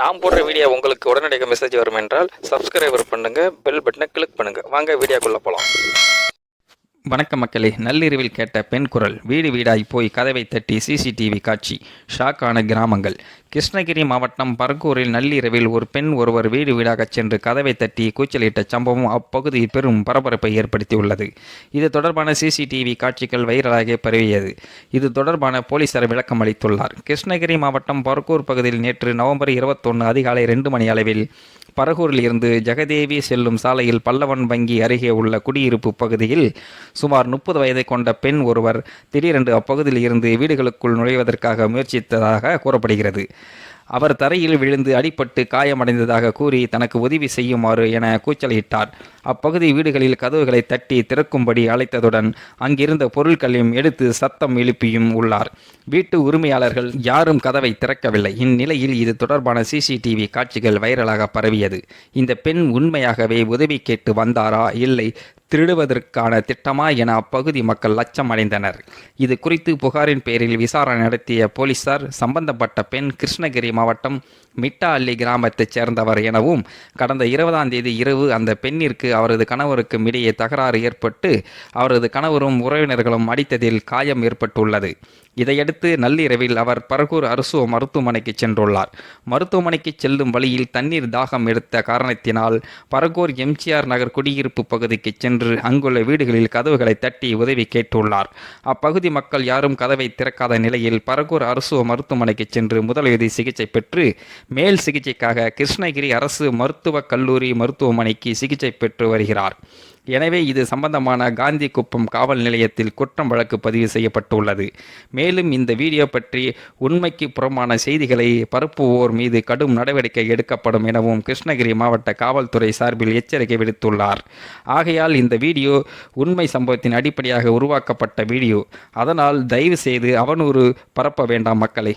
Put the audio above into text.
நான் போடுற வீடியோ உங்களுக்கு உடனடியாக மெசேஜ் வரும் என்றால் சப்ஸ்கிரைபர் பண்ணுங்கள் பெல் பட்டனை கிளிக் பண்ணுங்கள் வாங்க வீடியோக்குள்ளே போகலாம் வணக்க மக்களே. நள்ளிரவில் கேட்ட பெண் குரல். வீடு வீடாய் போய் கதவை தட்டி சிசிடிவி காட்சி. ஷாக்கான கிராமங்கள். கிருஷ்ணகிரி மாவட்டம் பரங்கூரில் நள்ளிரவில் ஒரு பெண் ஒருவர் வீடு வீடாக சென்று கதவை தட்டி கூச்சலிட்ட சம்பவம் அப்பகுதியில் பெரும் பரபரப்பை ஏற்படுத்தியுள்ளது. இது தொடர்பான சிசிடிவி காட்சிகள் வைரலாக பரவியது. இது தொடர்பான போலீசார் விளக்கம் அளித்துள்ளார். கிருஷ்ணகிரி மாவட்டம் பரக்கூர் பகுதியில் நேற்று நவம்பர் இருபத்தொன்று அதிகாலை ரெண்டு மணி அளவில் பரகூரில் இருந்து ஜெகதேவி செல்லும் சாலையில் பல்லவன் வங்கி அருகே உள்ள குடியிருப்பு பகுதியில் சுமார் முப்பது வயதை கொண்ட பெண் ஒருவர் திடீரென்று அப்பகுதியில் இருந்து வீடுகளுக்குள் நுழைவதற்காக முயற்சித்ததாக கூறப்படுகிறது. அவர் தரையில் விழுந்து அடிபட்டு காயமடைந்ததாக கூறி தனக்கு உதவி செய்யுமாறு என கூச்சலிட்டார். அப்பகுதி வீடுகளில் கதவுகளை தட்டி திறக்கும்படி அழைத்ததுடன் அங்கிருந்த பொருட்களையும் எடுத்து சத்தம் எழுப்பியும் உள்ளார். வீட்டு உரிமையாளர்கள் யாரும் கதவை திறக்கவில்லை. இந்நிலையில் இது தொடர்பான சிசிடிவி காட்சிகள் வைரலாக பரவியது. இந்த பெண் உண்மையாகவே உதவி கேட்டு வந்தாரா? இல்லை. திருடுவதற்கான திட்டமா என அப்பகுதி மக்கள் லட்சம் அடைந்தனர் இது குறித்து புகாரின் பேரில் விசாரணை நடத்திய போலீசார் சம்பந்தப்பட்ட பெண் கிருஷ்ணகிரி மாவட்டம் மிட்டாஅள்ளி கிராமத்தைச் சேர்ந்தவர் எனவும் கடந்த இருபதாம் தேதி இரவு அந்த பெண்ணிற்கு அவரது கணவருக்கும் இடையே தகராறு ஏற்பட்டு அவரது கணவரும் உறவினர்களும் அடித்ததில் காயம் ஏற்பட்டுள்ளது. இதையடுத்து நள்ளிரவில் அவர் பரகூர் அரசு மருத்துவமனைக்கு சென்றுள்ளார். மருத்துவமனைக்கு செல்லும் வழியில் தண்ணீர் தாகம் எடுத்த காரணத்தினால் பரகூர் எம்ஜிஆர் நகர் குடியிருப்பு பகுதிக்கு சென்று அங்குள்ள வீடுகளில் கதவுகளை தட்டி உதவி கேட்டுள்ளார். அப்பகுதி மக்கள் யாரும் கதவை திறக்காத நிலையில் பரகூர் அரசு மருத்துவமனைக்கு சென்று முதலுதவி சிகிச்சை பெற்று மேல் சிகிச்சைக்காக கிருஷ்ணகிரி அரசு மருத்துவக் கல்லூரி மருத்துவமனைக்கு சிகிச்சை பெற்று வருகிறார். எனவே இது சம்பந்தமான காந்தி குப்பம் காவல் நிலையத்தில் குற்றம் வழக்கு பதிவு செய்யப்பட்டுள்ளது. மேலும் இந்த வீடியோ பற்றி உண்மைக்கு புறமான செய்திகளை பரப்புவோர் மீது கடும் நடவடிக்கை எடுக்கப்படும் எனவும் கிருஷ்ணகிரி மாவட்ட காவல்துறை சார்பில் எச்சரிக்கை விடுத்துள்ளார். ஆகையால் இந்த வீடியோ உண்மை சம்பவத்தின் அடிப்படையாக உருவாக்கப்பட்ட வீடியோ. அதனால் தயவு செய்து அவனூறு பரப்ப வேண்டாம் மக்களை.